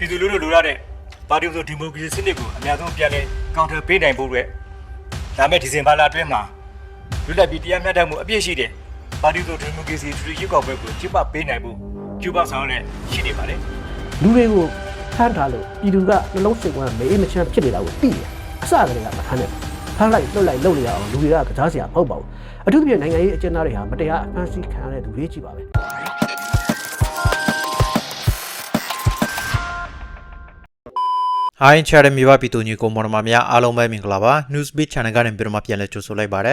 ပြည်သူလူထုလိုရတဲ့ပါတီဆိုဒီမိုကရေစီစနစ်ကိုအများဆုံးပြန်လည်ကောင်ထပေးနိုင်ဖို့အတွက်လာမယ့်ဒီဇင်ဘာလအတွင်းမှာလွတ်လပ်ပြီးတရားမျှတမှုအပြည့်ရှိတဲ့ပါတီဆိုဒီမိုကရေစီထူထူရွေးကောက်ပွဲကိုကျင်းပပေးနိုင်ဖို့ကျူပဆောင်နဲ့ရှိနေပါတယ်လူတွေကိုဖမ်းထားလို့ပြည်သူကနှလုံးစိတ်ဝမ်းမေးမချမ်းဖြစ်နေတာကိုသိတယ်အစကတည်းကမထမ်းနဲ့ဖမ်းလိုက်လွတ်လိုက်လုပ်နေရအောင်လူတွေကကစားစရာမဟုတ်ပါဘူးအထူးသဖြင့်နိုင်ငံရေးအကျဉ်းသားတွေဟာမတရားအဖမ်းဆီးခံရတဲ့သူတွေကြီးပါပဲ ဟိုင်းချာရမြေပါပြည်သူညီကိုမော်ဒမာများအားလုံးပဲမင်္ဂလာပါ Newsbeat Channel ကနေပြန်မှပြန်လဲကြိုဆိုလိုက်ပါရစေ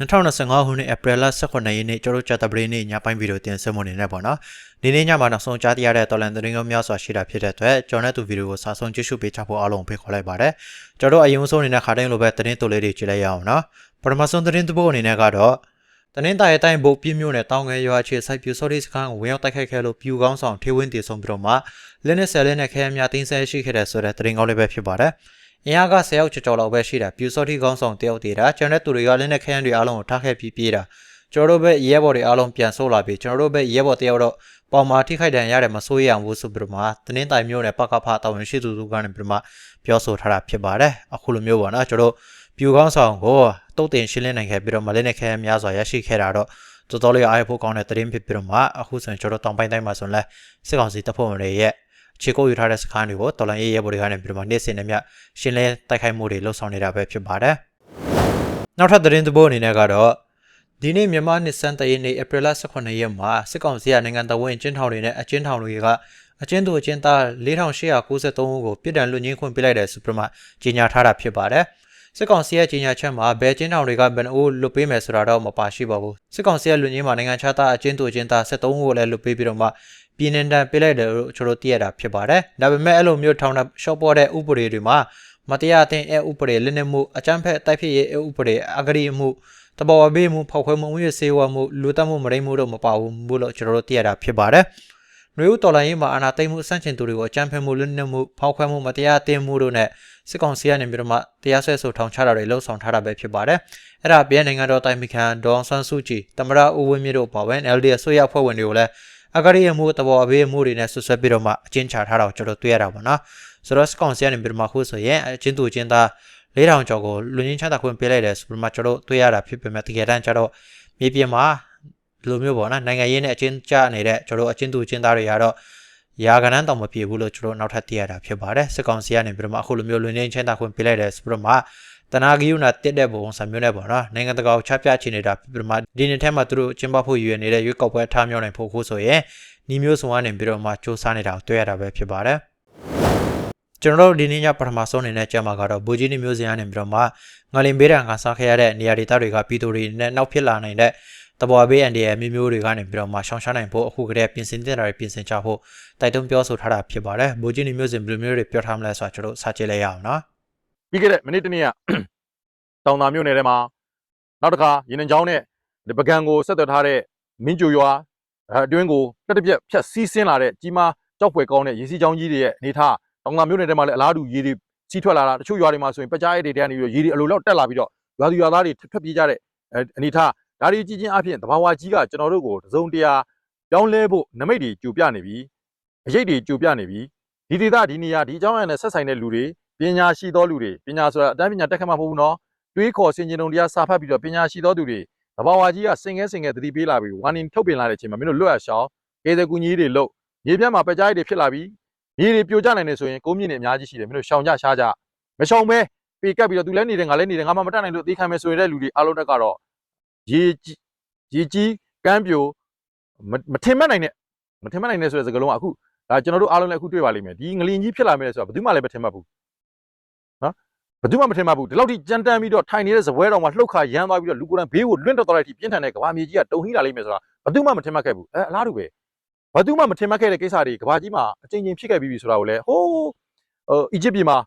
2025ခုနှစ် April 18ရက်နေ့ကျတို့ကြာတပရင်းနေ့ညပိုင်းဗီဒီယိုတင်ဆက်မနေနဲ့ပေါ့နော်ဒီနေ့ညမှာနောက်ဆုံးကြားသိရတဲ့တော်လန်သတင်းကောင်းများစွာရှိတာဖြစ်တဲ့အတွက်ကျွန်တော်နဲ့သူဗီဒီယိုကိုစာဆုံးကြည့်ရှုပေးချဖို့အားလုံးဖိတ်ခေါ်လိုက်ပါတယ်ကျွန်တော်အရင်ဆုံးအနေနဲ့ခါတိုင်းလိုပဲသတင်းတိုလေးတွေကြည့်လိုက်ရအောင်နော်ပထမဆုံးသတင်းတစ်ပုဒ်အနေနဲ့ကတော့ တနင်္သာရီတိုင်းဘုတ်ပြင်းမြို့နယ်တောင်ငယ်ရွာချေစိုက်ပြူစော်ဒီစခန်းကိုဝင်ရောက်တိုက်ခိုက်ခဲ့လို့ပြူကောင်းဆောင်ထေဝင်းတည်ဆုံပြီးတော့မှလက်နဲ့ဆယ်လက်နဲ့ခဲယမ်းများတင်းဆဲရှိခဲ့တဲ့ဆိုတဲ့သတင်းကောင်းလေးပဲဖြစ်ပါတယ်။အင်အားက10ယောက်ကျော်ကျော်လောက်ပဲရှိတာပြူစော်ဒီကောင်းဆောင်တယောက်တည်တာကျန်တဲ့သူတွေကလက်နဲ့ခဲယမ်းတွေအားလုံးကိုထားခဲ့ပြီးပြေးတာကျွန်တော်တို့ပဲရဲဘော်တွေအားလုံးပြန်ဆိုးလာပြီးကျွန်တော်တို့ပဲရဲဘော်တယောက်တော့ပေါင်မာထိခိုက်ဒဏ်ရတယ်မစိုးရအောင်ဘူးဆိုပြီးတော့မှတင်းတိုင်မျိုးနဲ့ပကဖတာဝန်ရှိသူတို့ကနေပြီးတော့မှပြောဆိုထားတာဖြစ်ပါတယ်။အခုလိုမျိုးပေါ့နော်ကျွန်တော်တို့ ပြူကောင်းဆောင်ကိုတုတ်တင်ရှင်းလင်းနိုင်ခဲ့ပြီးတော့မလက်နဲ့ခဲယမ်းများစွာရရှိခဲ့တာတော့တော်တော်လေးအားရဖို့ကောင်းတဲ့သတင်းဖြစ်ပြီးတော့မှအခုဆိုရင်ကျွန်တော်တောင်ပိုင်းတိုင်းမှာဆိုရင်လဲစစ်ကောင်စီတပ်ဖွဲ့ဝင်တွေရဲ့ခြေကုပ်ယူထားတဲ့စခန်းတွေကိုတော်လိုင်းရေးရဲဘော်တွေကနေပြီးတော့မှနေ့စဉ်နဲ့မျှရှင်းလဲတိုက်ခိုက်မှုတွေလှုပ်ဆောင်နေတာပဲဖြစ်ပါတယ်။နောက်ထပ်သတင်းသဘောအနေနဲ့ကတော့ဒီနေ့မြန်မာနှစ်စန်းတရနေ့ဧပြီလ18ရက်မှာစစ်ကောင်စီကနိုင်ငံတော်ဝင်အကျဉ်းထောင်တွေနဲ့အကျဉ်းထောင်တွေကအကျဉ်းသူအကျဉ်းသား4893ဦးကိုပြည်ဒဏ်လွတ်ငင်းခွင့်ပေးလိုက်တဲ့ဆိုပြီးမှကြေညာထားတာဖြစ်ပါတယ်။ စစ်ကောင်စီရဲ့ကြီးညာချက်မှာဘယ်ကျင်းထောင်တွေကဘယ်နှအိုးလွတ်ပေးမယ်ဆိုတာတော့မပါရှိပါဘူးစစ်ကောင်စီရဲ့လူကြီးမှာနိုင်ငံခြားသားအကျဉ်းသူအကျဉ်းသား73ဦးကိုလည်းလွတ်ပေးပြီးတော့မှပြည်နှင်တန်ပေးလိုက်တယ်လို့ကျွန်တော်သိရတာဖြစ်ပါတယ်ဒါပေမဲ့အဲ့လိုမျိုးထောင်တာရှော့ပေါ်တဲ့ဥပဒေတွေမှာမတရားအသင်းအဥပဒေလက်နက်မှုအကြမ်းဖက်တိုက်ဖြစ်ရေးအဥပဒေအဂရိမှုတဘော်ဘေးမှုဖောက်ခွဲမှုဝိစေဝမှုလူတတ်မှုမရိမှုတို့မပါဘူးဘူးလို့ကျွန်တော်တို့သိရတာဖြစ်ပါတယ် နွေဦးတော်လိုင်းရေးမှာအာဏာသိမ်းမှုစန့်ကျင်သူတွေကိုအကြမ်းဖက်မှုလက်နက်မှုဖောက်ခွဲမှုမတရားအသင်းမှုတို့နဲ့စစ်ကောင်စီကနေပြီးတော့မှတရားစွဲဆိုထောင်ချတာတွေလှုံ့ဆော်ထားတာပဲဖြစ်ပါတယ်။အဲ့ဒါအပြင်နိုင်ငံတော်တိုင်ပင်ခံဒေါအောင်ဆန်းစုကြည်တမရဦးဝင်းမြင့်တို့ပါဝင် LD အစိုးရဖွဲ့ဝင်တွေကိုလည်းအဂရိယမှုတဘောအဘေးမှုတွေနဲ့ဆွဆွဲပြီးတော့မှအကျဉ်းချထားတာကိုကျွန်တော်တွေ့ရတာပေါ့နော်။ဆိုတော့စစ်ကောင်စီကနေပြီးတော့မှခုဆိုရင်အချင်းသူအချင်းသား4000ကျော်ကိုလူရင်းချမ်းသာခွင့်ပေးလိုက်တယ်ဆိုပြီးမှကျွန်တော်တွေ့ရတာဖြစ်ပေမဲ့တကယ်တမ်းကျတော့မြေပြင်မှာ ဒီလိုမျိုးပေါ့နော်နိုင်ငံရေးနဲ့အချင်းချနေတဲ့ကျွန်တော်အချင်းသူအချင်းသားတွေကတော့ရာဂဏန်းတောင်မပြေဘူးလို့ကျွန်တော်နောက်ထပ်သိရတာဖြစ်ပါတယ်စစ်ကောင်စီကနေပြီးတော့မှအခုလိုမျိုးလူရင်းချမ်းသာခွင့်ပေးလိုက်တယ်ဆိုပြီးတော့မှတနာဂီယုနာတက်တဲ့ပုံစံမျိုးနဲ့ပေါ့နော်နိုင်ငံတကာကိုချပြချနေတာပြပြမှာဒီနေ့ထဲမှာသူတို့ကျင်းပဖို့ရည်ရွယ်နေတဲ့ရွေးကောက်ပွဲထားမြောက်နိုင်ဖို့ခုဆိုရင်ညီမျိုးစုံကနေပြီးတော့မှစ조사နေတာကိုတွေ့ရတာပဲဖြစ်ပါတယ်ကျွန်တော်တို့ဒီနေ့ညပထမဆုံးအနေနဲ့ကြမှာကတော့ဘူဂျီနီမျိုးစင်ကနေပြီးတော့မှငလင်ဘေးရန်ကစားခဲ့ရတဲ့နေရာဒေသတွေကပြည်သူတွေနဲ့နောက်ဖြစ်လာနိုင်တဲ့ တဘော်ဘေးအန်ဒီရဲ့မျိုးမျိုးတွေကနေပြီးတော့မှရှောင်ရှားနိုင်ဖို့အခုကတည်းကပြင်ဆင်တဲ့တာတွေပြင်ဆင်ကြဖို့တိုက်တွန်းပြောဆိုထားတာဖြစ်ပါတယ်ဘူဂျီနီမျိုးစင်ဘယ်လိုမျိုးတွေပြောထားမလဲဆိုတာကျွန်တော်စကြည့်လိုက်ရအောင်နော်ပြီးခဲ့တဲ့မိနစ်တစ်နေ့ကတောင်သာမြို့နယ်ထဲမှာနောက်တစ်ခါရင်နှင်ချောင်းနဲ့ဒီပကံကိုဆက်သွယ်ထားတဲ့မင်းကျူရွာအဲအတွင်းကိုတက်တပြက်ဖြတ်စီးဆင်းလာတဲ့ကြီးမားကြောက်ဖွယ်ကောင်းတဲ့ရေစီးချောင်းကြီးတွေရဲ့အနေထားတောင်သာမြို့နယ်ထဲမှာလည်းအလားတူရေတွေစီးထွက်လာတာတချို့ရွာတွေမှာဆိုရင်ပကြားရဲတွေတဲကနေပြီးတော့ရေတွေအလိုလောက်တက်လာပြီးတော့ရွာသူရွာသားတွေထွက်ပြေးကြတဲ့အဲအနေထား ဒါတွေကြီးချင်းအပြင်တဘာဝကြီးကကျွန်တော်တို့ကိုတစုံတရာပြောင်းလဲဖို့နမိတ်တွေကြိုပြနေပြီအရေးတွေကြိုပြနေပြီဒီဒေသဒီနေရာဒီအကြောင်းအရာနဲ့ဆက်ဆိုင်တဲ့လူတွေပညာရှိသောလူတွေပညာဆိုတာအတန်းပညာတက်ခတ်မှာမဟုတ်ဘူးနော်တွေးခေါ်ဆင်ခြင်တုံတရားစာဖတ်ပြီးတော့ပညာရှိသောသူတွေတဘာဝကြီးကစင်ငဲစင်ငဲသတိပေးလာပြီး warning ထုတ်ပြန်လာတဲ့အချိန်မှာမင်းတို့လွတ်ရရှောင်းကေစကူကြီးတွေလုတ်မြေပြတ်မှာပကြားတွေဖြစ်လာပြီးမြေတွေပြိုကျနိုင်နေဆိုရင်ကုန်းမြင့်တွေအများကြီးရှိတယ်မင်းတို့ရှောင်ကြရှားကြမရှောင်မဲပေကပ်ပြီးတော့သူလည်းနေတယ်ငါလည်းနေတယ်ငါမှမတတ်နိုင်လို့သိခံမယ်ဆိုရင်တဲ့လူတွေအားလုံးတက်ကတော့ ရေကြီးရေကြီးကမ်းပြိုမမထင်မှတ်နိုင်တဲ့မထင်မှတ်နိုင်တဲ့ဆိုတဲ့စကားလုံးကအခုဒါကျွန်တော်တို့အားလုံးလည်းအခုတွေ့ပါလိမ့်မယ်ဒီငလင်ကြီးဖြစ်လာမယ်ဆိုတာဘယ်သူမှလည်းမထင်မှတ်ဘူးဘယ်သူမှမထင်မှတ်ဘူးဒီလောက်ထိကြမ်းတမ်းပြီးတော့ထိုင်နေတဲ့ဇပွဲတော်မှာလှုပ်ခါရမ်းသွားပြီးတော့လူကိုယ်တိုင်ဘေးကိုလွင့်တော့သွားတဲ့အထိပြင်းထန်တဲ့ကဘာမြေကြီးကတုံဟိလာလိမ့်မယ်ဆိုတာဘယ်သူမှမထင်မှတ်ခဲ့ဘူးအဲအလားတူပဲဘယ်သူမှမထင်မှတ်ခဲ့တဲ့ကိစ္စတွေကဘာကြီးမှာအချိန်ချင်းဖြစ်ခဲ့ပြီးပြီဆိုတာကိုလည်းဟိုးဟိုအီဂျစ်ပြည်မှာ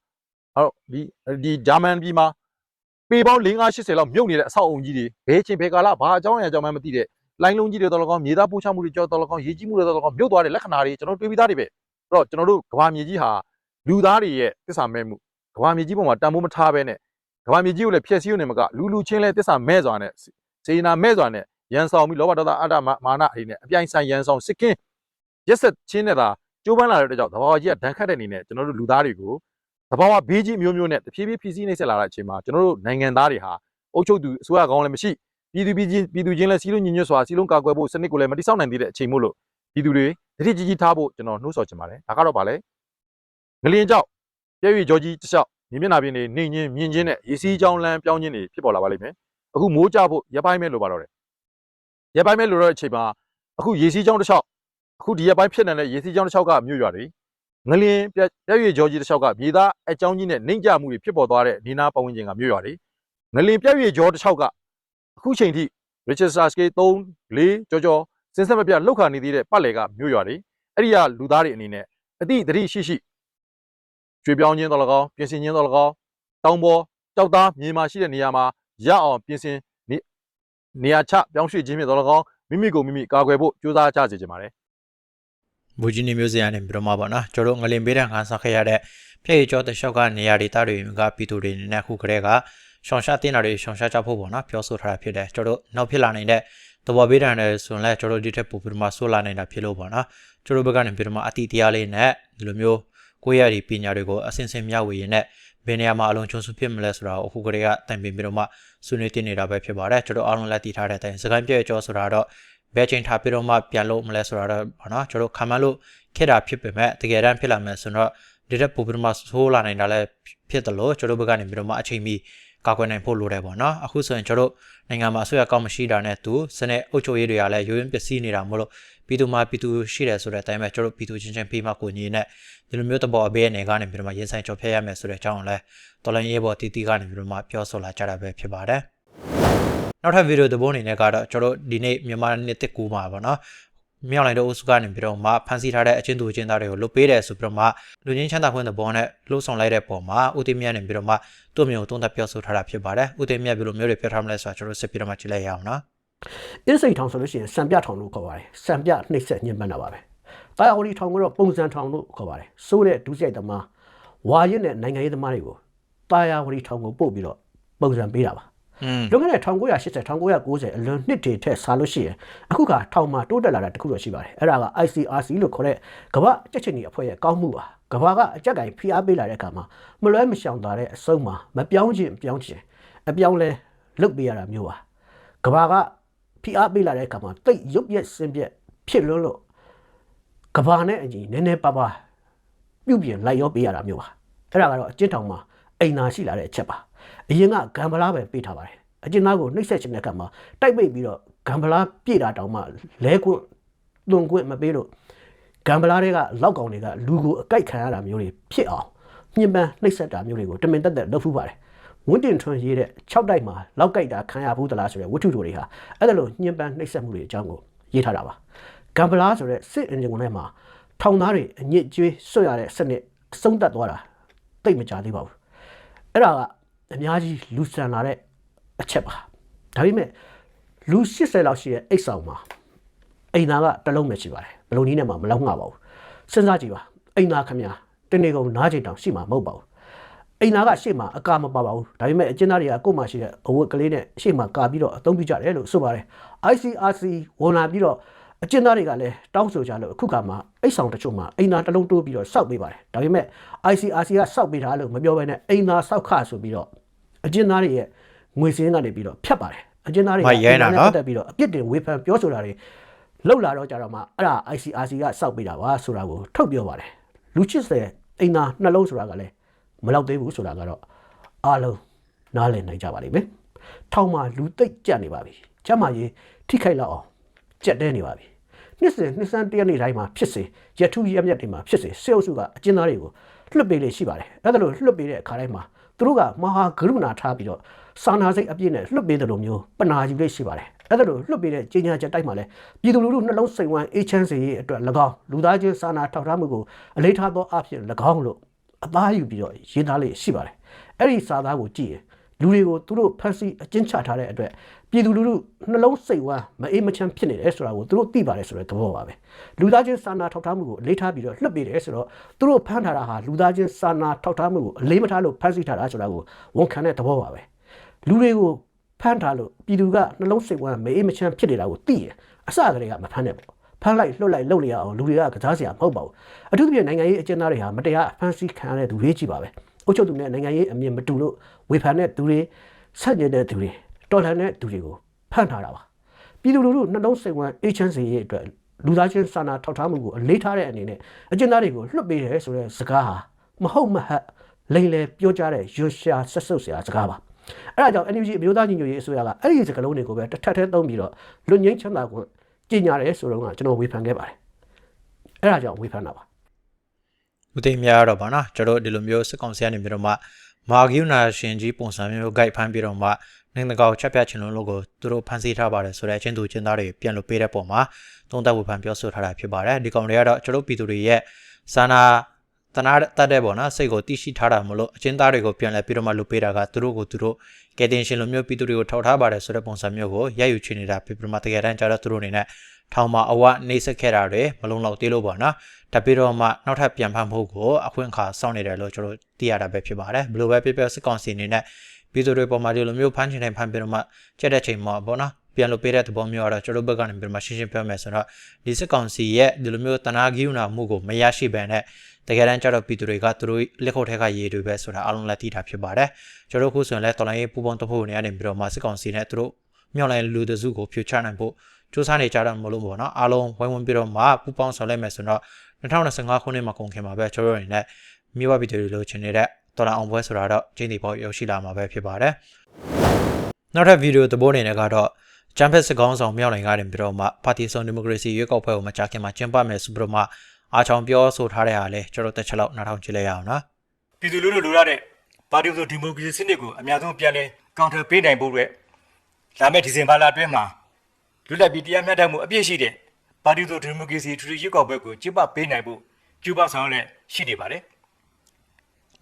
အဲ့တော့ဒီဒီဂျာမန်ပြည်မှာ ပေပေါင်း5 80လောက်မြုပ်နေတဲ့အဆောက်အုံကြီးတွေဘယ်ချင်းဘယ်ကာလဘာအကြောင်းအရာကြောင့်မှမသိတဲ့လိုင်းလုံးကြီးတွေတော်တော်ကောင်းမြေသားပိုးချမှုတွေကြောက်တော်တော်ကောင်းရေကြီးမှုတွေတော်တော်ကောင်းမြုပ်သွားတဲ့လက္ခဏာတွေကျွန်တော်တွေးပြီးသားတွေပဲအဲ့တော့ကျွန်တော်တို့ကဘာမြေကြီးဟာလူသားတွေရဲ့သစ္စာမဲ့မှုကဘာမြေကြီးပေါ်မှာတန်ဖိုးမထားဘဲနဲ့ကမ္ဘာမြေကြီးကိုလည်းဖျက်ဆီးရုံနဲ့မကလူလူချင်းလဲတစ္ဆာမဲ့စွာနဲ့စေနာမဲ့စွာနဲ့ရန်ဆောင်ပြီးလောဘဒေါသအတ္တမာနအိနဲ့အပြိုင်ဆိုင်ရန်ဆောင်စစ်ကင်းရက်ဆက်ချင်းနဲ့သာကျိုးပန်းလာတဲ့အတွက်ကြောင့်သဘာဝကြီးကဒဏ်ခတ်တဲ့အနေနဲ့ကျွန်တော်တို့လူသားတွေကို သဘာဝဘေးကြီးအမျိုးမျိုးနဲ့တဖြည်းဖြည်းဖြည့်ဆည်းနှိမ့်ဆက်လာတဲ့အချိန်မှာကျွန်တော်တို့နိုင်ငံသားတွေဟာအုပ်ချုပ်သူအစိုးရကောင်းလည်းမရှိပြည်သူပြည်ချင်းပြည်သူချင်းလည်းစီးလုံးညီညွတ်စွာစီးလုံးကာကွယ်ဖို့စနစ်ကိုလည်းမတိစောက်နိုင်သေးတဲ့အချိန်မို့လို့ပြည်သူတွေတတိကြီးကြီးထားဖို့ကျွန်တော်နှိုးဆော်ချင်ပါတယ်ဒါကတော့ဗာလဲငလျင်ကြောက်ပြည့်ရကြောကြီးတစ်လျှောက်မြေမျက်နှာပြင်တွေနေချင်းမြင်ချင်းနဲ့ရေစီးကြောင်းလမ်းပြောင်းချင်းတွေဖြစ်ပေါ်လာပါလိမ့်မယ်အခုမိုးကြဖို့ရပိုင်းမဲ့လိုပါတော့တယ်ရပိုင်းမဲ့လိုတော့တဲ့အချိန်မှာအခုရေစီးကြောင်းတစ်လျှောက်အခုဒီရပိုင်းဖြစ်နေတဲ့ရေစီးကြောင်းတစ်လျှောက်ကမြို့ရွာတွေ ငလျင်ပြည့်ရကြောကြီးတစ်လျှောက်ကမြေသားအကြောင်းကြီးနဲ့နှိမ့်ကြမှုတွေဖြစ်ပေါ်သွားတဲ့ဒီနာပတ်ဝန်းကျင်ကမြို့ရွာတွေငလျင်ပြည့်ရကြောတစ်လျှောက်ကအခုချိန်ထိ Richard Saske 3 4ကြောကြောစင်ဆက်မပြတ်လောက်ခါနေသေးတဲ့ပတ်လည်ကမြို့ရွာတွေအဲ့ဒီကလူသားတွေအနေနဲ့အတိတတိရှိရှိကျွေပြောင်းခြင်းတော်လကောင်းပြင်ဆင်ခြင်းတော်လကောင်းတောင်ပေါ်ကြောက်သားမြေမှာရှိတဲ့နေရာမှာရအောင်ပြင်ဆင်နေနေရာချပြောင်းရွှေ့ခြင်းဖြင့်တော်လကောင်းမိမိကိုမိမိကာကွယ်ဖို့ကြိုးစားကြစေချင်ပါတယ် ဘူဂျီနီမျိုးစရာနဲ့ပြီးတော့မှာပေါ့နော်ကျွန်တော်ငလင်ပေးတဲ့ငါဆောက်ခဲ့ရတဲ့ပြည့်ကျော်တလျှောက်ကနေရာဒေသတွေကပြည်သူတွေအနေနဲ့အခုကတည်းကရှောင်ရှားတင်တာတွေရှောင်ရှားကြဖို့ပေါ့နော်ပြောဆိုထားတာဖြစ်တယ်ကျွန်တော်နောက်ဖြစ်လာနေတဲ့တဘောပေးတဲ့နဲ့ဆိုရင်လည်းကျွန်တော်ဒီထက်ပိုပြီးတော့မှဆိုးလာနေတာဖြစ်လို့ပေါ့နော်ကျွန်တော်ဘက်ကနေပြီးတော့မှအတိတရားလေးနဲ့ဒီလိုမျိုးကိုယ့်ရည်ပညာတွေကိုအစင်စင်မျှဝေရင်နဲ့ဘယ်နေရာမှာအလုံးချုံစုဖြစ်မလဲဆိုတာကိုအခုကတည်းကတိုင်ပင်ပြီးတော့မှဆွေးနွေးတင်နေတာပဲဖြစ်ပါတယ်ကျွန်တော်အားလုံးလက်တည်ထားတဲ့အတိုင်းစကိုင်းပြည့်ကျော်ဆိုတာတော့ ဘယ်ချိန်ထားပြီးတော့မှပြန်လို့မလဲဆိုတာတော့ပေါ့နော်ကျွန်တော်ခံမလို့ခက်တာဖြစ်ပေမဲ့တကယ်တမ်းဖြစ်လာမယ်ဆိုတော့ဒီတက်ပိုပြီးတော့မှဆိုးလာနိုင်တာလည်းဖြစ်တယ်လို့ကျွန်တော်ဘက်ကနေပြီးတော့မှအချိန်မီကာကွယ်နိုင်ဖို့လိုတယ်ပေါ့နော်အခုဆိုရင်ကျွန်တော်နိုင်ငံမှာအစိုးရကောင်းမရှိတာနဲ့သူစနေအုပ်ချုပ်ရေးတွေကလည်းရိုးရင်းပစ္စည်းနေတာမို့လို့ပြည်သူမှာပြည်သူရှိတယ်ဆိုတဲ့အတိုင်းပဲကျွန်တော်ပြည်သူချင်းချင်းပြီးမှကိုညီနဲ့ဒီလိုမျိုးတဘောအဘေးအနေကနေပြီးတော့မှရင်ဆိုင်ကြော်ဖျက်ရမယ်ဆိုတဲ့အကြောင်းလည်းတော်လိုင်းရေးပေါ်တီတီကနေပြီးတော့မှပြောဆိုလာကြတာပဲဖြစ်ပါတယ် နောက်ထပ်ဗီဒီယိုသဘောအနေနဲ့ကတော့ကျွန်တော်ဒီနေ့မြန်မာနှစ်တစ်ကူမှာပေါ့နော်မြောက်လိုက်တဲ့အုပ်စုကနေပြီးတော့မှဖန်ဆီးထားတဲ့အချင်းသူအချင်းသားတွေကိုလွတ်ပေးတယ်ဆိုပြီးတော့မှလူချင်းချမ်းသာခွင့်သဘောနဲ့လှုပ်ဆောင်လိုက်တဲ့ပုံမှာဦးသိမြတ်နေပြီးတော့မှသူ့မျိုးတုံးသက်ပြောဆိုထားတာဖြစ်ပါတယ်ဦးသိမြတ်ဘယ်လိုမျိုးတွေပြောထားမလဲဆိုတာကျွန်တော်စစ်ပြီးတော့မှကြည့်လိုက်ရအောင်နော်အင်းစိတ်ထောင်ဆိုလို့ရှိရင်စံပြထောင်လို့ခေါ်ပါတယ်စံပြနှိမ့်ဆက်ညှဉ်းပန်းတာပါပဲတာယာဝတီထောင်ကတော့ပုံစံထောင်လို့ခေါ်ပါတယ်စိုးတဲ့ဒုစရိုက်သမားဝါရစ်နဲ့နိုင်ငံရေးသမားတွေကိုတာယာဝတီထောင်ကိုပို့ပြီးတော့ပုံစံပေးတာပါอืม လွန်ခဲ့တဲ့1980 1990အလွန်နှစ်တွေထက်စားလို့ရှိရင်အခုကထောင်မှာတိုးတက်လာတာတခုတော့ရှိပါတယ်အဲ့ဒါက ICRC လို့ခေါ်တဲ့ကမ္ဘာအချက်ချင်းကြီးအဖွဲ့ရဲ့ကောင်းမှုပါကမ္ဘာကအကြက်ကင်ဖိအားပေးလာတဲ့အခါမှာမလွဲမရှောင်သာတဲ့အဆုံးမှာမပြောင်းခြင်းပြောင်းခြင်းအပြောင်းလဲလုပ်ပေးရတာမျိုးပါကမ္ဘာကဖိအားပေးလာတဲ့အခါမှာတိတ်ရုပ်ရက်စင်ပြက်ဖြစ်လွန်းလို့ကမ္ဘာနဲ့အညီနည်းနည်းပါးပါးပြုတ်ပြင်လိုက်ရောပေးရတာမျိုးပါအဲ့ဒါကတော့အကျဉ်းထောင်မှာအိမ်သာရှိလာတဲ့အချက်ပါ အရင်ကဂံပလားပဲပေးထားပါတယ်အကျဉ်းသားကိုနှိပ်စက်ခြင်းတဲ့အခါမှာတိုက်ပိတ်ပြီးတော့ဂံပလားပြည့်တာတောင်မှလဲကွန့်သွန်ကွန့်မပေးလို့ဂံပလားတွေကလောက်ကောင်တွေကလူကိုအကြိုက်ခံရတာမျိုးတွေဖြစ်အောင်ညှဉ်းပန်းနှိပ်စက်တာမျိုးတွေကိုတမင်တက်တက်လုပ်ဖူးပါတယ်ဝင်းတင်ထွန်းရေးတဲ့6တိုက်မှာလောက်ကြိုက်တာခံရဘူးသလားဆိုတဲ့ဝတ္ထုတို့တွေဟာအဲ့ဒါလို့ညှဉ်းပန်းနှိပ်စက်မှုတွေအကြောင်းကိုရေးထားတာပါဂံပလားဆိုတဲ့စစ်အင်ဂျင်ကုန်ထဲမှာထောင်သားတွေအညစ်အကြေးဆွတ်ရတဲ့စနစ်အဆုံးသတ်သွားတာတိတ်မကြသေးပါဘူးအဲ့ဒါက အများကြီးလူဆန်လာတဲ့အချက်ပါဒါပေမဲ့လူ80လောက်ရှိတဲ့အိတ်ဆောင်မှာအိမ်သားကတစ်လုံးပဲရှိပါတယ်ဘယ်လိုနည်းနဲ့မှမလောက်ငှပါဘူးစဉ်းစားကြည့်ပါအိမ်သားခမညာတနေ့ကုန်နားချိန်တောင်ရှိမှာမဟုတ်ပါဘူးအိမ်သားကရှေ့မှာအကာမပါပါဘူးဒါပေမဲ့အကျဉ်းသားတွေကကို့မှာရှိတဲ့အဝတ်ကလေးနဲ့ရှေ့မှာကာပြီးတော့အသုံးပြုကြတယ်လို့ဆိုပါတယ် ICRC ဝန်လာပြီးတော့အကျဉ်းသားတွေကလည်းတောင်းဆိုကြလို့အခုခါမှာအိတ်ဆောင်တချို့မှာအိမ်သားတစ်လုံးတိုးပြီးတော့စောက်ပေးပါတယ်ဒါပေမဲ့ ICRC ကစောက်ပေးတာလို့မပြောဘဲနဲ့အိမ်သားစောက်ခဆိုပြီးတော့ အကျဉ်းသားတွေရဲ့ငွေစင်းကနေပြီးတော့ဖြတ်ပါတယ်အကျဉ်းသားတွေကမရိုင်းတာနော်ပတ်သက်ပြီးတော့အပြစ်တင်ဝေဖန်ပြောဆိုတာတွေလောက်လာတော့ကြတော့မှအဲ့ဒါ ICRC ကစောက်ပေးတာပါဆိုတာကိုထုတ်ပြောပါတယ်လူချစ်တဲ့အိမ်သားနှလုံးဆိုတာကလည်းမလောက်သေးဘူးဆိုတာကတော့အားလုံးနားလည်နိုင်ကြပါလိမ့်မယ်ထောင်မှာလူသိပ်ကြက်နေပါပြီကျမ်းမာရေးထိခိုက်လောက်အောင်ကြက်တဲနေပါပြီနှစ်စဉ်နှစ်စန်းတရက်နေ့တိုင်းမှာဖြစ်စေရထုရက်မြတ်တွေမှာဖြစ်စေစေအုပ်စုကအကျဉ်းသားတွေကိုလွှတ်ပေးလေရှိပါတယ်အဲ့ဒါလို့လွှတ်ပေးတဲ့အခါတိုင်းမှာ သူတို့ကမဟာကရုဏာထားပြီးတော့စာနာစိတ်အပြည့်နဲ့လွှတ်ပေးတယ်လို့မျိုးပနာယူလေးရှိပါတယ်အဲ့ဒါလို့လွှတ်ပေးတဲ့ကြီးညာချက်တိုက်မှာလဲပြည်သူလူထုနှလုံးစိမ်ဝမ်းအေးချမ်းစေရေးအတွက်၎င်းလူသားချင်းစာနာထောက်ထားမှုကိုအလေးထားသောအဖြစ်၎င်းလို့အသားယူပြီးတော့ရေးသားလေးရှိပါတယ်အဲ့ဒီစာသားကိုကြည့်ရင်လူတွေကိုသူတို့ဖန်ဆီးအကျဉ်းချထားတဲ့အတွက် ပြည်သူလူထုနှလုံးစိတ်ဝမ်းမအေးမချမ်းဖြစ်နေတယ်ဆိုတာကိုသူတို့သိပါတယ်ဆိုတဲ့သဘောပါပဲလူသားချင်းစာနာထောက်ထားမှုကိုအလေးထားပြီးတော့လွှတ်ပေးတယ်ဆိုတော့သူတို့ဖမ်းထားတာဟာလူသားချင်းစာနာထောက်ထားမှုကိုအလေးမထားလို့ဖမ်းဆီးထားတာဆိုတာကိုဝန်ခံတဲ့သဘောပါပဲလူတွေကိုဖမ်းထားလို့ပြည်သူကနှလုံးစိတ်ဝမ်းမအေးမချမ်းဖြစ်နေတာကိုသိရင်အစကတည်းကမဖမ်းနဲ့ပေါ့ဖမ်းလိုက်လွှတ်လိုက်လုပ်နေရအောင်လူတွေကကစားစရာမဟုတ်ပါဘူးအထူးသဖြင့်နိုင်ငံရေးအကျဉ်းသားတွေဟာမတရားအဖမ်းဆီးခံရတဲ့သူတွေကြီးပါပဲအုပ်ချုပ်သူနဲ့နိုင်ငံရေးအမြင်မတူလို့ဝေဖန်တဲ့သူတွေဆက်ညစ်တဲ့သူတွေ တော်လှန်တဲ့သူတွေကိုဖမ်းထားတာပါပြည်သူလူထုနှလုံးစိတ်ဝမ်းအေးချမ်းစေရေးအတွက်လူသားချင်းစာနာထောက်ထားမှုကိုအလေးထားတဲ့အနေနဲ့အကျဉ်းသားတွေကိုလွှတ်ပေးတယ်ဆိုတဲ့စကားဟာမဟုတ်မဟတ်လိန်လေပြောကြတဲ့ရွှရှာဆက်ဆုပ်စရာစကားပါအဲ့ဒါကြောင့် NUG အမျိုးသားညီညွတ်ရေးအစိုးရကအဲ့ဒီစကားလုံးတွေကိုပဲတစ်ထပ်ထဲသုံးပြီးတော့လွတ်ငင်းချမ်းသာကိုကြီးညာတယ်ဆိုတော့ကကျွန်တော်ဝေဖန်ခဲ့ပါတယ်အဲ့ဒါကြောင့်ဝေဖန်တာပါဦးသိမ်းများတော့ဗောနော်ကျွန်တော်တို့ဒီလိုမျိုးစစ်ကောင်စီကနေပြီးတော့မှမာဂီယူနာရှင်ကြီးပုံစံမျိုး guide ဖမ်းပြီးတော့မှ နိုင်ငံတကာကိုချက်ပြချင်လို့လို့ကိုသူတို့ဖမ်းဆီးထားပါတယ်ဆိုတဲ့အချင်းသူချင်းသားတွေပြန်လို့ပေးတဲ့ပုံမှာသုံးသပ်ဝေဖန်ပြောဆိုထားတာဖြစ်ပါတယ်ဒီကောင်တွေကတော့ကျွန်တော်ပြည်သူတွေရဲ့စာနာတနာတတ်တဲ့ပေါ့နော်စိတ်ကိုတိရှိထားတာမလို့အချင်းသားတွေကိုပြန်လဲပြီးတော့မှလုပ်ပေးတာကသူတို့ကိုသူတို့ကဲတင်ရှင်လိုမျိုးပြည်သူတွေကိုထောက်ထားပါတယ်ဆိုတဲ့ပုံစံမျိုးကိုရယူချင်နေတာဖြစ်ပြီးတော့မှတကယ်တမ်းကျတော့သူတို့အနေနဲ့ထောင်မှာအဝနှိမ့်ဆက်ခဲ့တာတွေမလုံလောက်သေးလို့ပေါ့နော်တပြီးတော့မှနောက်ထပ်ပြန်ဖမ်းဖို့ကိုအခွင့်အခါစောင့်နေတယ်လို့ကျွန်တော်သိရတာပဲဖြစ်ပါတယ်ဘယ်လိုပဲဖြစ်ဖြစ်စစ်ကောင်စီအနေနဲ့ ပြည်သူတွေပေါ်မှာဒီလိုမျိုးဖမ်းချင်တိုင်းဖမ်းပြီးတော့မှချက်တဲ့ချိန်မှာပေါ့နော်ပြန်လို့ပေးတဲ့သဘောမျိုးကတော့ကျွန်တော်ဘက်ကနေပြီးတော့မှရှင်းရှင်းပြောမယ်ဆိုတော့ဒီစစ်ကောင်စီရဲ့ဒီလိုမျိုးတနာဂိူနာမှုကိုမရရှိဘဲနဲ့တကယ်တမ်းကျတော့ပြည်သူတွေကသူတို့လက်ခုပ်ထဲကရေတွေပဲဆိုတာအလုံးလက်သိတာဖြစ်ပါတယ်ကျွန်တော်ခုဆိုရင်လည်းတော်လိုင်းရေးပူပေါင်းတဖို့နေရတယ်ပြီးတော့မှစစ်ကောင်စီနဲ့သူတို့မြောက်လိုက်လူတစုကိုဖြိုချနိုင်ဖို့စူးစမ်းနေကြတာမလို့ပေါ့နော်အားလုံးဝိုင်းဝန်းပြီးတော့မှပူပေါင်းဆောင်လိုက်မယ်ဆိုတော့2025ခုနှစ်မှာကုန်ခင်မှာပဲကျွန်တော်တို့အနေနဲ့မြို့ဝပြည်သူတွေလိုချင်နေတဲ့ တော်လာအောင်ပွဲဆိုတာတော့ကျင်းတီပေါရောက်ရှိလာမှာပဲဖြစ်ပါတယ်နောက်ထပ်ဗီဒီယိုသဘောအနေနဲ့ကတော့ချမ်ဖက်စကောင်းဆောင်မြောက်နိုင်ကနေပြီးတော့မှပါတီစုံဒီမိုကရေစီရွေးကောက်ပွဲကိုမကြာခင်မှာကျင်းပမယ်ဆိုပြီးတော့မှအားချောင်ပြောဆိုထားတဲ့အားလဲကျွန်တော်တက်ချက်လောက်နားထောင်ကြည့်လိုက်ရအောင်နော်ပြည်သူလူထုလိုရတဲ့ပါတီဆိုဒီမိုကရေစီစနစ်ကိုအများဆုံးပြန်လဲကောင်တာပေးနိုင်ဖို့အတွက်လာမယ့်ဒီဇင်ဘာလအတွင်းမှာလွတ်လပ်ပြီးတရားမျှတမှုအပြည့်ရှိတဲ့ပါတီဆိုဒီမိုကရေစီထူထူရွေးကောက်ပွဲကိုကျင်းပပေးနိုင်ဖို့ကျူပဆောင်လည်းရှိနေပါတယ်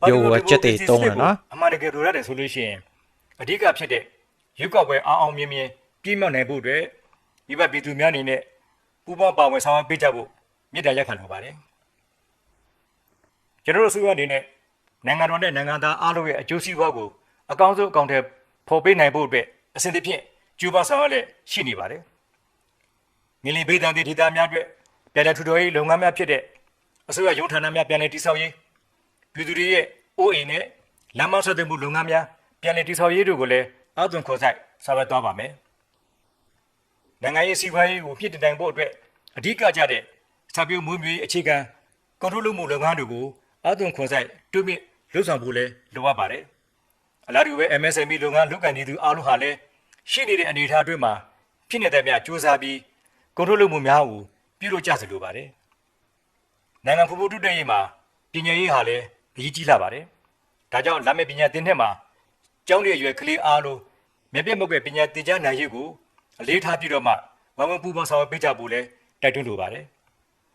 ပြောကိုကြက်တေတုံးတယ်နော်အမှန်တကယ်လိုရတယ်ဆိုလို့ရှိရင်အဓိကဖြစ်တဲ့ရွေးကောက်ပွဲအောင်အောင်မြင်မြင်ပြည့်မြောက်နိုင်ဖို့အတွက်ဒီဘက်ပြည်သူများအနေနဲ့ပူးပေါင်းပါဝင်ဆောင်ရွက်ပေးကြဖို့မြစ်တာရက်ခံလိုပါတယ်ကျွန်တော်တို့အစိုးရအနေနဲ့နိုင်ငံတော်နဲ့နိုင်ငံသားအားလုံးရဲ့အကျိုးစီးပွားကိုအကောင်းဆုံးအကောင့်ထဲဖော်ပေးနိုင်ဖို့အတွက်အစဉ်တစ်ဖြင့်ကျူပါဆောင်ရွက်လက်ရှိနေပါတယ်ငလီဘေးတန်တဲ့ဒေသများအတွက်ပြည်내ထူထော်ရေးလုပ်ငန်းများဖြစ်တဲ့အစိုးရရုံးဌာနများပြည်내တည်ဆောက်ရေး ပြည်သူတွေရဲ့အိုးအိမ်နဲ့လမ်းမဆက်သွယ်မှုလုပ်ငန်းများပြန်လည်တည်ဆောက်ရေးတို့ကိုလည်းအသွင်ခေါ်ဆိုင်ဆောင်ရွက်သွားပါမယ်။နိုင်ငံရေးစီးပွားရေးကိုဖြစ်တည်နိုင်ဖို့အတွက်အဓိကကျတဲ့စာပြုမွေးမြူရေးအခြေခံကွန်ထရိုးလုပ်မှုလုပ်ငန်းတွေကိုအသွင်ခေါ်ဆိုင်တွမြင့်လှုပ်ဆောင်ဖို့လည်းလိုအပ်ပါတယ်။အလားတူပဲ MSME လုပ်ငန်းလုပ်ကိုင်နေသူအားလုံးဟာလည်းရှိနေတဲ့အနေအထားအတွင်းမှာဖြစ်နေတဲ့များစူးစမ်းပြီးကွန်ထရိုးလုပ်မှုများကိုပြုလုပ်ကြစလိုပါတယ်။နိုင်ငံဖွံ့ဖြိုးတိုးတက်ရေးမှာပညာရေးဟာလည်း အရေးကြီးလာပါတယ်။ဒါကြောင့်လာမယ့်ပညာသင်နှစ်မှာကျောင်းရဲ့အရွယ်ကလေးအားလုံးမြက်ပြတ်မုတ်ပဲပညာသင်ကြားနိုင်ရေးကိုအလေးထားပြီးတော့မှဝမ်ဝမ်ပူပေါင်းဆောင်ရွက်ပေးကြဖို့လည်းတိုက်တွန်းလိုပါတယ်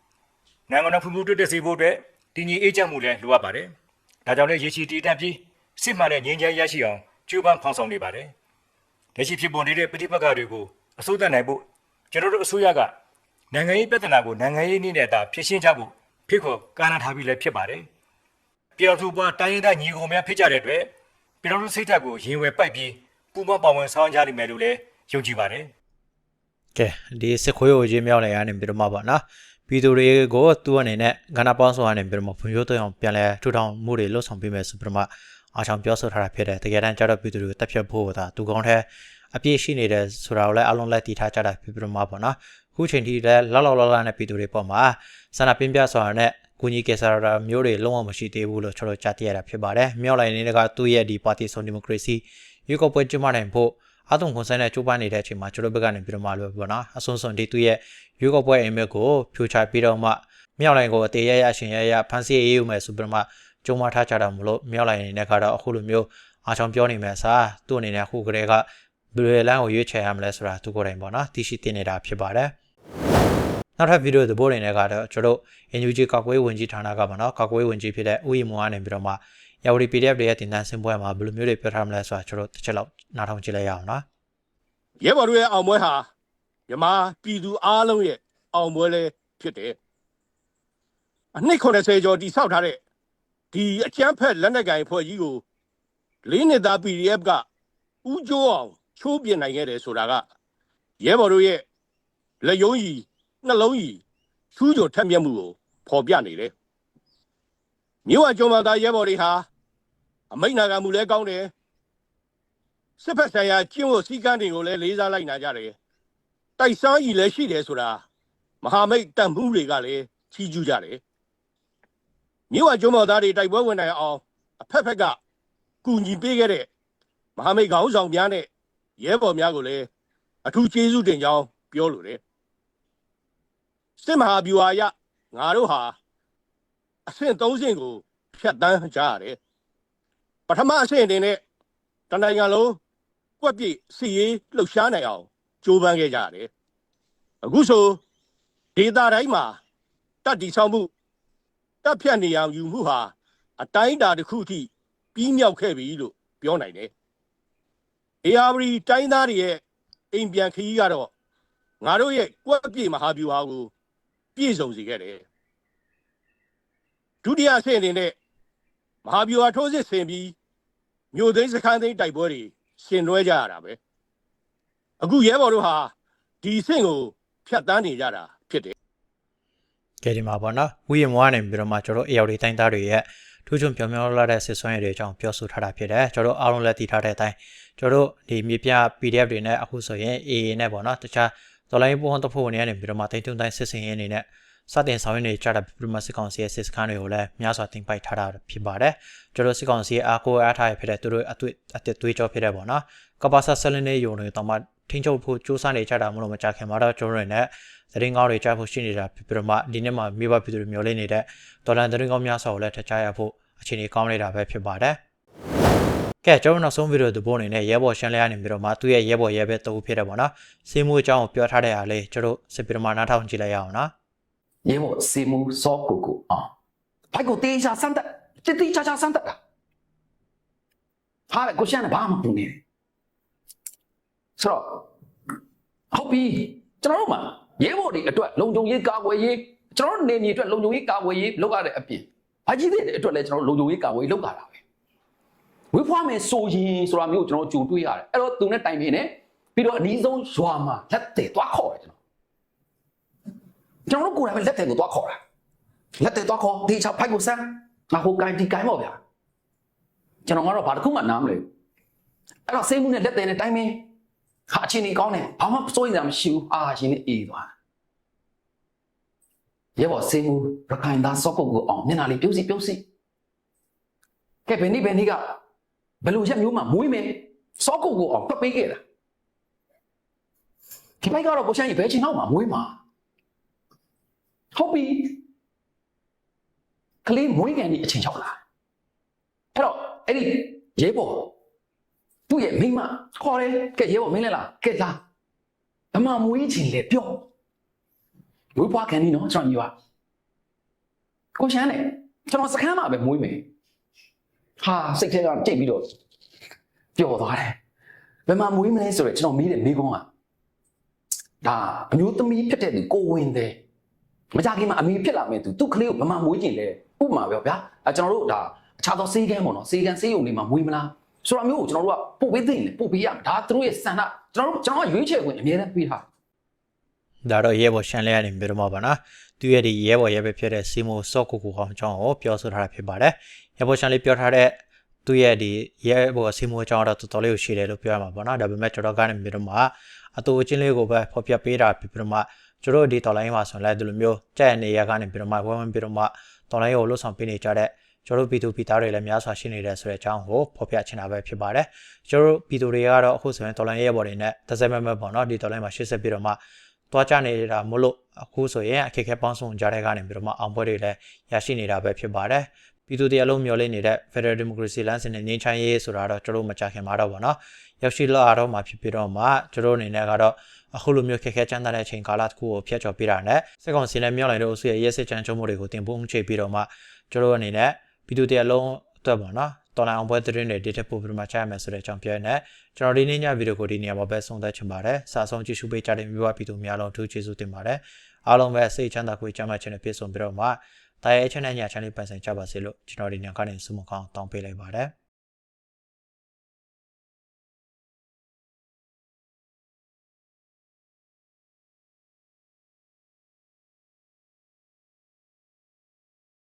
။နိုင်ငံတော်ဖွံ့ဖြိုးတိုးတက်စေဖို့အတွက်တည်ငြိမ်အေးချမ်းမှုလည်းလိုအပ်ပါတယ်။ဒါကြောင့်လည်းရေချီတည်တံ့ပြီးစစ်မှန်တဲ့ငြိမ်းချမ်းရရှိအောင်ကြိုးပမ်းဖော်ဆောင်နေပါတယ်။လက်ရှိဖြစ်ပေါ်နေတဲ့ပဋိပက္ခတွေကိုအစိုးရနိုင်ဖို့ကျွန်တော်တို့အစိုးရကနိုင်ငံရေးပြဿနာကိုနိုင်ငံရေးနည်းနဲ့သာဖြေရှင်းကြဖို့ဖိတ်ခေါ်ကာဏထားပြီးလည်းဖြစ်ပါတယ်။ ပြည်တော်သူပွားတိုင်းရင်းသားညီကိုများဖြစ်ကြတဲ့အတွက်ပြည်တော်သူစိတ်ဓာတ်ကိုရင်ဝယ်ပိုက်ပြီးပူမပါဝင်ဆောင်ကြနိုင်မယ်လို့လည်းယုံကြည်ပါတယ်ကဲဒီစစ်ခွေးကိုချင်းမြောက်နေရနေပြီးတော့မှပေါ့နော်ပြည်သူတွေကိုသူ့အနေနဲ့ကဏ္ဍပေါင်းဆောင်ရနေပြီးတော့မှဖွံ့ဖြိုးတိုးအောင်ပြန်လဲထူထောင်မှုတွေလှုပ်ဆောင်ပေးမယ်ဆိုပြီးတော့မှအားချောင်ပြောဆိုထားတာဖြစ်တယ်တကယ်တမ်းကျတော့ပြည်သူတွေကိုတက်ဖြတ်ဖို့သာသူကောင်းတဲ့အပြည့်ရှိနေတယ်ဆိုတာကိုလည်းအလုံးလက်တည်ထားကြတာဖြစ်ပြီးတော့မှပေါ့နော်ခုချိန်ထိလည်းလောက်လောက်လောက်လောက်နဲ့ပြည်သူတွေပေါ့မှာဆန္ဒပြင်းပြဆောင်ရတဲ့ ကုညီကေဆာရာမျိုးတွေလုံးဝမရှိသေးဘူးလို့ကျွန်တော်ကြားသိရတာဖြစ်ပါတယ်မြောက်လိုက်နေတဲ့ကသူ့ရဲ့ဒီပါတီဆွန်ဒီမိုကရေစီရွေးကောက်ပွဲကျင်းပနိုင်ဖို့အတုံခွန်ဆိုင်နဲ့ကြိုးပမ်းနေတဲ့အချိန်မှာကျွန်တော်ဘက်ကနေပြီးတော့မှလို့ပေါ့နော်အစွန်းစွန်းဒီသူ့ရဲ့ရွေးကောက်ပွဲအိမ်မက်ကိုဖြိုချပြီးတော့မှမြောက်လိုက်ကိုအသေးရရရှင်ရရဖန်စီရေးယူမယ်ဆိုပြီးတော့မှကြုံမထားကြတာမလို့မြောက်လိုက်နေတဲ့ကတော့အခုလိုမျိုးအားချောင်ပြောနေမယ်စာသူ့အနေနဲ့အခုကလေးကဘယ်လိုလမ်းကိုရွေးချယ်ရမလဲဆိုတာသူကိုယ်တိုင်ပေါ့နော်သိရှိသိနေတာဖြစ်ပါတယ် နောက်ထပ်ဗီဒီယိုသဘောတွေနဲ့ကတော့ကျွန်တော်တို့ NUG ကောက်ကွေးဝင်ကြီးဌာနကပေါ့နော်ကောက်ကွေးဝင်ကြီးဖြစ်တဲ့ဥယျာဉ်မောကနေပြီးတော့မှရဝတီ PDF တွေရဲ့တင်တန်းစင်ပွဲမှာဘယ်လိုမျိုးတွေပြောထားမလဲဆိုတာကျွန်တော်တစ်ချက်လောက်နားထောင်ကြည့်လိုက်ရအောင်နော်ရဲဘော်တို့ရဲ့အောင်ပွဲဟာမြမပြည်သူအားလုံးရဲ့အောင်ပွဲလေးဖြစ်တယ်အနှစ်80ကျော်တိဆောက်ထားတဲ့ဒီအကျန်းဖက်လက်နက်ကိုင်ဖွဲ့ကြီးကိုလေးနှစ်သား PDF ကဥကျိုးအောင်ချိုးပြနိုင်ခဲ့တယ်ဆိုတာကရဲဘော်တို့ရဲ့လက်ယုံကြီး နှလုံးကြီးထူးကြုံထက်မြက်မှုကိုဖော်ပြနေတယ်မြို့ဝကျွန်းမသားရဲဘော်တွေဟာအမိတ်နာခံမှုလည်းကောင်းတယ်စစ်ဖက်ဆိုင်ရာကျင့်ဝတ်စည်းကမ်းတွေကိုလည်းလေးစားလိုက်နာကြတယ်တိုက်စားကြီးလည်းရှိတယ်ဆိုတာမဟာမိတ်တန်မှုတွေကလည်းချီးကျူးကြတယ်မြို့ဝကျွန်းမသားတွေတိုက်ပွဲဝင်နိုင်အောင်အဖက်ဖက်ကကူညီပေးခဲ့တဲ့မဟာမိတ်ခေါင်းဆောင်များနဲ့ရဲဘော်များကိုလည်းအထူးကျေးဇူးတင်ကြောင်းပြောလိုတယ် စစ်မဟာဗျူဟာရငါတို့ဟာအဆင့်၃ဆင့်ကိုဖြတ်တန်းကြရတယ်ပထမအဆင့်အနေနဲ့တနိုင်ငံလုံးကွက်ပြည့်စီရေးလှုပ်ရှားနိုင်အောင်ကြိုးပမ်းခဲ့ကြရတယ်အခုဆိုဒေသတိုင်းမှာတပ်တီဆောင်မှုတပ်ဖြတ်နေအောင်ယူမှုဟာအတိုင်းအတာတစ်ခုအထိပြီးမြောက်ခဲ့ပြီလို့ပြောနိုင်တယ်။ ARD တိုင်းသားတွေရဲ့အိမ်ပြန်ခရီးကတော့ငါတို့ရဲ့ကွက်ပြေမဟာဗျူဟာကို ပြည့်စုံစေခဲ့တယ်။ဒုတိယအဆင့်အနေနဲ့မဟာဗျူဟာထိုးစစ်ဆင်ပြီးမြို့သိမ်းစခန်းသိမ်းတိုက်ပွဲတွေရှင်လွဲကြရတာပဲ။အခုရဲဘော်တို့ဟာဒီအဆင့်ကိုဖြတ်တန်းနေကြတာဖြစ်တယ်ကဲဒီမှာပေါ့နော်ဝီယမ်ဝါနေပြီးတော့မှကျွန်တော်တို့ AR တိုင်းသားတွေရဲ့ထူးချွန်ပြောင်ပြောင်လာတဲ့စစ်ဆွမ်းရည်တွေအကြောင်းပြောဆိုထားတာဖြစ်တယ်ကျွန်တော်တို့အားလုံးလည်းသိထားတဲ့အတိုင်းကျွန်တော်တို့ဒီမြေပြ PDF တွေနဲ့အခုဆိုရင် AA နဲ့ပေါ့နော်တခြား ဒေါ်လာရင်းပုံတဖို့နေရနေပြီးတော့မှတိတ်တုံတိုင်းစစ်စင်ရင်းအနေနဲ့စတင်ဆောင်ရင်းနေကြတာပြမစစ်ကောင်စီရဲ့စစ်စခန်းတွေကိုလည်းများစွာတင်ပိုက်ထားတာဖြစ်ပါတယ်ကျွန်တော်စစ်ကောင်စီရဲ့အားကိုးအားထားရဖြစ်တဲ့သူတို့အတွေ့အတွေ့တွေးကြောဖြစ်တဲ့ပေါ့နော်ကပါဆာဆလင်းနေယုံတွေတော့မှထင်းချုပ်ဖို့စူးစမ်းနေကြတာမလို့မကြခင်မှာတော့ကျွန်တော်တို့နဲ့သတင်းကောင်းတွေကြားဖို့ရှိနေတာဖြစ်ပြီးတော့မှဒီနေ့မှမိဘပြည်သူတွေမျှော်လင့်နေတဲ့ဒေါ်လာသတင်းကောင်းများစွာကိုလည်းထချရဖို့အခြေအနေကောင်းနေတာပဲဖြစ်ပါတယ်။ ကဲကျွန်တော်နောက်ဆုံးဗီဒီယိုသဘောအနေနဲ့ရဲဘော်ရှင်းလဲရနေပြီးတော့မှသူ့ရဲ့ရဲဘော်ရဲဘက်တူဖြစ်တယ်ပေါ့နော်စေမှုအကြောင်းကိုပြောထားတဲ့အားလေးကျွန်တော်စစ်ပြီးတော့မှနားထောင်ကြည့်လိုက်ရအောင်နော်ရဲဘော်စေမှုစောကိုကိုအောင်ဘိုက်ကိုတေးချာစမ်းတက်တေးတေးချာချာစမ်းတက်တာဟာလေကိုရှင်းကဘာမှမပူနေဆိုတော့ဟုတ်ပြီကျွန်တော်တို့မှာရဲဘော်တွေအတွက်လုံခြုံရေးကာကွယ်ရေးကျွန်တော်တို့နေမြေအတွက်လုံခြုံရေးကာကွယ်ရေးလုပ်ရတဲ့အပြင်ဘာကြီးတဲ့အတွက်လည်းကျွန်တော်လုံခြုံရေးကာကွယ်ရေးလုပ်ရတာပဲ ဝေးဖွားမယ်ဆိုရင်ဆိုတာမျိုးကျွန်တော်ကြိုတွေးရတယ်အဲ့တော့သူနဲ့တိုင်ပင်နေပြီးတော့အနည်းဆုံးရွာမှာလက်တွေသွားခေါ်တယ်ကျွန်တော်ကျွန်တော်တို့ကိုယ်တိုင်ပဲလက်တယ်ကိုသွားခေါ်တာလက်တယ်သွားခေါ်ဒီချောက်ဖိုက်ကိုစမ်းငါဟိုကိုင်းဒီကိုင်းပေါ့ဗျာကျွန်တော်ကတော့ဘာတစ်ခုမှနားမလဲဘူးအဲ့တော့စိတ်မှုနဲ့လက်တယ်နဲ့တိုင်းမင်းဟာအချင်းကြီးကောင်းတယ်ဘာမှစိုးရိမ်စရာမရှိဘူးအာရှင်နဲ့အေးသွားရဲဘော်စိတ်မှုရခိုင်သားစော့ကုတ်ကိုအောင်မျက်နှာလေးပြုံးစီပြုံးစီကဲဘယ်နေ့ဘယ်နေ့က ဘယ်လိုရက်မျိုးမှမွေးမယ်စော့ကုတ်ကိုအောင်တွက်ပေးခဲ့တာဒီဘက်ကတော့ကိုချမ်းကြီးဘယ်ချိန်တော့မှမွေးမှာဟုတ်ပြီကလေးမွေးကန်ဒီအချိန်ရောက်လာအဲ့တော့အဲ့ဒီရဲဘော်သူ့ရဲ့မိန်းမခေါ်တယ်ကဲရဲဘော်မင်းလဲလားကဲလာအမမွေးချင်လေပြောမွေးဖွားကန်ဒီနော်ကျွန်တော်ညီပါကိုရှမ်းနဲ့ကျွန်တော်စခန်းမှာပဲမွေးမယ် ဟာစိတ်ထဲကကြိတ်ပြီးတော့ပျော်သွားတယ်ဘယ်မှာမွေးမလဲဆိုတော့ကျွန်တော်မေးတယ်မိကုန်းကဒါအမျိုးသမီးဖြစ်တဲ့သူကိုဝင်တယ်မကြခင်မှာအမေဖြစ်လာမယ်သူသူ့ကလေးကိုဘယ်မှာမွေးကျင်လဲဥပမာပြောဗျာအဲကျွန်တော်တို့ဒါအခြားသောစေးကန်းပေါ့နော်စေးကန်းစေးရုံလေးမှာမွေးမလားဆိုတော့မျိုးကိုကျွန်တော်တို့ကပို့ပေးသိရင်လေပို့ပေးရမှာဒါသူတို့ရဲ့စံနာကျွန်တော်တို့ကျွန်တော်ကရွေးချယ်ခွင့်အများနဲ့ပေးထား ဒါတော့ရဲဘော်ရှန်လဲရနေပြီးတော့မှာပါနော်သူရဲ့ဒီရဲဘော်ရဲပဲဖြစ်တဲ့စီမိုစော့ကိုကိုကောင်အကြောင်းကိုပြောဆိုထားတာဖြစ်ပါတယ်ရဲဘော်ရှန်လေးပြောထားတဲ့သူရဲ့ဒီရဲဘော်စီမိုအကြောင်းတော့တော်တော်လေးကိုရှိတယ်လို့ပြောရမှာပေါ့နော်ဒါပေမဲ့ကျွန်တော်ကနေပြီးတော့မှအတူအချင်းလေးကိုပဲဖော်ပြပေးတာဖြစ်ပြီးတော့မှကျွန်တော်ဒီတော်လိုင်းမှာဆိုရင်လည်းဒီလိုမျိုးကြက်ရနေရကနေပြီးတော့မှဝမ်းဝမ်းပြီးတော့မှတော်လိုင်းကိုလှုပ်ဆောင်ပေးနေကြတဲ့ကျွန်တော်တို့ပြည်သူပြည်သားတွေလည်းများစွာရှိနေတယ်ဆိုတဲ့အကြောင်းကိုဖော်ပြချင်တာပဲဖြစ်ပါတယ်ကျွန်တော်တို့ပြည်သူတွေကတော့အခုဆိုရင်တော်လိုင်းရဲဘော်တွေနဲ့တစ်စက်မဲ့မဲ့ပေါ့နော်ဒီတော်လိုင်းမှာရှေ့ဆက်ပြီးတော့မှ တွားကြနေတာမလို့အခုဆိုရင်အခက်အခဲပေါင်းစုံကြတဲ့ကနေပြီးတော့မှအောင်ပွဲတွေလည်းရရှိနေတာပဲဖြစ်ပါတယ်ပြည်သူတရားလုံးမျှော်လင့်နေတဲ့ Federal Democracy လမ်းစဉ်နဲ့ငြိမ်းချမ်းရေးဆိုတာတော့ကျွန်တော်တို့မကြခင်မှာတော့ဗောနော်ရောက်ရှိလာတော့မှဖြစ်ပြီးတော့မှကျွန်တော်အနေနဲ့ကတော့အခုလိုမျိုးခက်ခဲချမ်းသာတဲ့အချိန်ကာလတစ်ခုကိုဖျက်ချော်ပြတာနဲ့စက်ကောင်စီနဲ့မြောက်လိုက်တဲ့အုပ်စုရဲ့ရဲစစ်ချမ်းချုံမှုတွေကိုတင်ပို့ချိပြီးတော့မှကျွန်တော်အနေနဲ့ပြည်သူတရားလုံးအတွက်ဗောနော် တော်လိုင်းအောင်ပွဲသတင်းတွေဒီထက်ပိုပြီးမှချရမယ်ဆိုတဲ့အကြောင်းပြောနေကျွန်တော်ဒီနေ့ညဗီဒီယိုကိုဒီနေရာမှာပဲဆုံးသက်ချင်ပါတယ်စာဆုံးကြည့်ရှုပေးကြတဲ့မိဘပြည်သူများလုံးအထူးကျေးဇူးတင်ပါတယ်အားလုံးပဲစိတ်ချမ်းသာကိုကြမ်းမှချင်တဲ့ပြည့်စုံပြီးတော့မှတာရဲချမ်းတဲ့ညချမ်းလေးပန်ဆိုင်ကြပါစေလို့ကျွန်တော်ဒီညကနေဆုမကောင်းတောင်းပေးလိုက်ပါတယ်